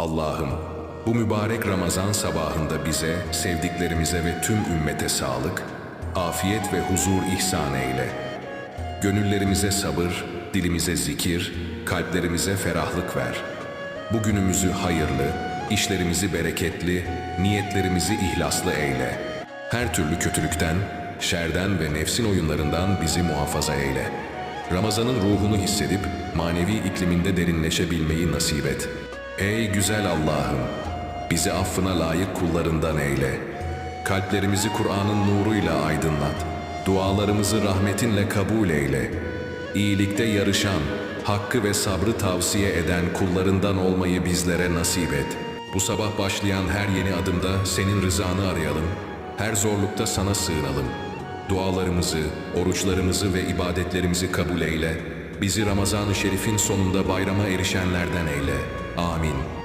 Allah'ım bu mübarek Ramazan sabahında bize, sevdiklerimize ve tüm ümmete sağlık, afiyet ve huzur ihsan eyle. Gönüllerimize sabır, dilimize zikir, kalplerimize ferahlık ver. Bugünümüzü hayırlı, işlerimizi bereketli, niyetlerimizi ihlaslı eyle. Her türlü kötülükten, şerden ve nefsin oyunlarından bizi muhafaza eyle. Ramazanın ruhunu hissedip manevi ikliminde derinleşebilmeyi nasip et. Ey güzel Allah'ım! Bizi affına layık kullarından eyle. Kalplerimizi Kur'an'ın nuruyla aydınlat. Dualarımızı rahmetinle kabul eyle. İyilikte yarışan, hakkı ve sabrı tavsiye eden kullarından olmayı bizlere nasip et. Bu sabah başlayan her yeni adımda senin rızanı arayalım. Her zorlukta sana sığınalım. Dualarımızı, oruçlarımızı ve ibadetlerimizi kabul eyle. Bizi Ramazan-ı Şerif'in sonunda bayrama erişenlerden eyle. Amin.